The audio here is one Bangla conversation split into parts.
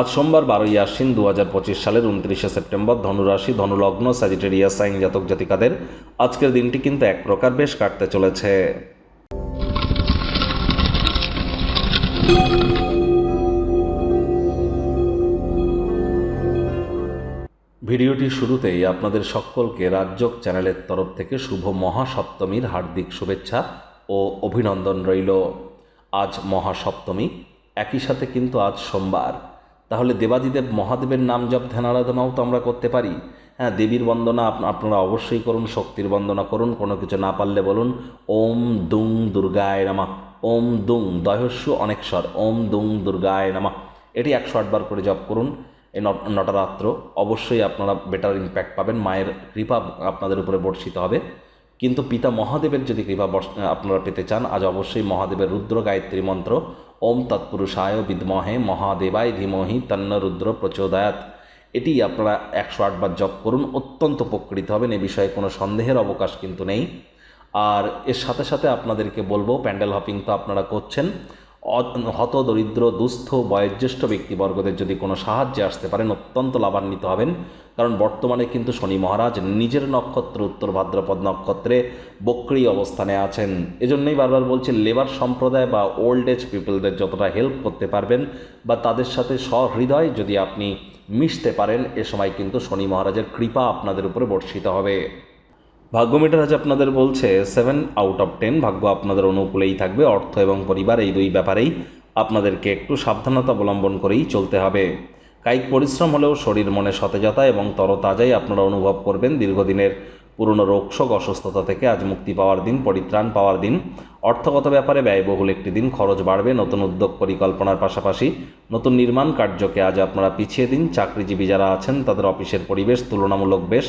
আজ সোমবার বারোই আশ্বিন দু হাজার পঁচিশ সালের উনত্রিশে সেপ্টেম্বর ধনুরাশি, ধনুলগ্ন স্যাজিটেরিয়া সাইন জাতক জাতিকাদের আজকের দিনটি কিন্তু এক প্রকার বেশ কাটতে চলেছে। ভিডিওটি শুরুতেই আপনাদের সকলকে রাজ্যক চ্যানেলের তরফ থেকে শুভ মহাসপ্তমীর হার্দিক শুভেচ্ছা ও অভিনন্দন রইল। আজ মহাসপ্তমী, একই সাথে কিন্তু আজ সোমবার। তাহলে দেবাদিদেব মহাদেবের নাম জপ, ধ্যান আরাধনাও তো আমরা করতে পারি। হ্যাঁ দেবীর বন্দনা আপ- আপনারা অবশ্যই করুন, শক্তির বন্দনা করুন, কোনো কিছু না পারলে বলুন, ওম দুং দুর্গায় নামা, ওম দুং দয়স্য অনেকস্বর, ওম দুং দুর্গায় নামা। এটি একশো আটবার করে জপ করুন এই নট- নটরাত্র। অবশ্যই আপনারা বেটার ইম্প্যাক্ট পাবেন, মায়ের কৃপা আপনাদের উপরে বর্ষিত হবে। কিন্তু পিতা মহাদেবের যদি কৃপা আপনারা পেতে চান, আজ অবশ্যই মহাদেবের রুদ্র গায়ত্রী মন্ত্র ওম তৎপুরুষায় বিদ্মহে মহাদেবায় ধীমহি তন্নরুদ্র প্রচোদয়াত এটি আপনারা একশো আটবার জপ করুন, অত্যন্ত উপকৃত হবেন, এ বিষয়ে কোনো সন্দেহের অবকাশ কিন্তু নেই। আর এর সাথে সাথে আপনাদেরকে বলব, প্যান্ডেল হপিং তো আপনারা করছেন। হত, দরিদ্র, দুস্থ, বয়োজ্যেষ্ঠ ব্যক্তিবর্গদের যদি কোনো সাহায্যে আসতে পারেন, অত্যন্ত লাভান্বিত হবেন। কারণ বর্তমানে কিন্তু শনি মহারাজ নিজের নক্ষত্র, উত্তর ভাদ্রপদ নক্ষত্রে বক্রি অবস্থানে আছেন। এজন্যই বারবার বলছি, লেবার সম্প্রদায় বা ওল্ড এজ পিপলদের যতটা হেল্প করতে পারবেন বা তাদের সাথে সহৃদয় যদি আপনি মিশতে পারেন, এ সময় কিন্তু শনি মহারাজের কৃপা আপনাদের উপরে বর্ষিত হবে। ভাগ্য মিটার আজ আপনাদের বলছে সেভেন আউট অফ টেন ভাগ্য আপনাদের অনুকূলেই থাকবে। অর্থ এবং পরিবার এই দুই ব্যাপারেই আপনাদেরকে একটু সাবধানতা অবলম্বন করেই চলতে হবে। কায়িক পরিশ্রম হলেও শরীর মনে সতেজতা এবং তরতাজাই আপনারা অনুভব করবেন দীর্ঘদিনের পুরনো রোগশোক অসুস্থতা থেকে। আজ মুক্তি পাওয়ার দিন, পরিত্রাণ পাওয়ার দিন। অর্থগত ব্যাপারে ব্যয়বহুল একটি দিন, খরচ বাড়বে, নতুন উদ্যোগ পরিকল্পনার পাশাপাশি নতুন নির্মাণ কার্যকে আজ আপনারা পিছিয়ে দিন। চাকরিজীবী যারা আছেন, তাদের অফিসের পরিবেশ তুলনামূলক বেশ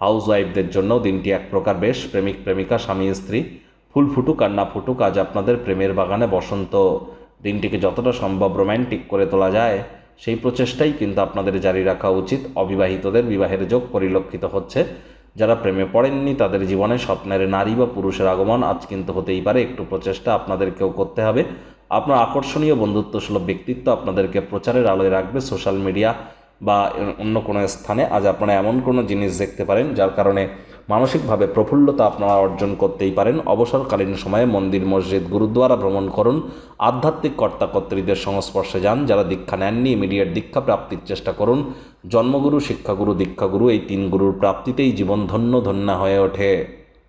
হাউস ওয়াইফদের জন্য দিনটি এক প্রকার বেশ প্রেমিক প্রেমিকা, স্বামী, স্ত্রী। ফুল ফুটুক আর না ফুটুক, আজ আপনাদের প্রেমের বাগানে বসন্ত। দিনটিকে যতটা সম্ভব রোম্যান্টিক করে তোলা যায়, সেই প্রচেষ্টাই কিন্তু আপনাদের জারি রাখা উচিত। অবিবাহিতদের বিবাহের যোগ পরিলক্ষিত হচ্ছে। যারা প্রেমে পড়েননি, তাদের জীবনে স্বপ্নের নারী বা পুরুষের আগমন আজ কিন্তু হতেই পারে। একটু প্রচেষ্টা আপনাদেরকেও করতে হবে। আপনার আকর্ষণীয় বন্ধুত্বসুলভ ব্যক্তিত্ব আপনাদেরকে প্রচারের আলোয় রাখবে। সোশ্যাল মিডিয়া বা অন্য কোনো স্থানে আজ আপনারা এমন কোনো জিনিস দেখতে পারেন যার কারণে মানসিকভাবে প্রফুল্লতা আপনারা অর্জন করতেই পারেন। অবসরকালীন সময়ে মন্দির, মসজিদ গুরুদ্বারা ভ্রমণ করুন। আধ্যাত্মিক কর্তাকর্ত্রীদের সংস্পর্শে যান, যারা দীক্ষা নেননি ইমিডিয়েট দীক্ষা প্রাপ্তির চেষ্টা করুন। জন্মগুরু, শিক্ষাগুরু, দীক্ষাগুরু এই তিন গুরুর প্রাপ্তিতেই জীবন ধন্য ধন্য হয়ে ওঠে।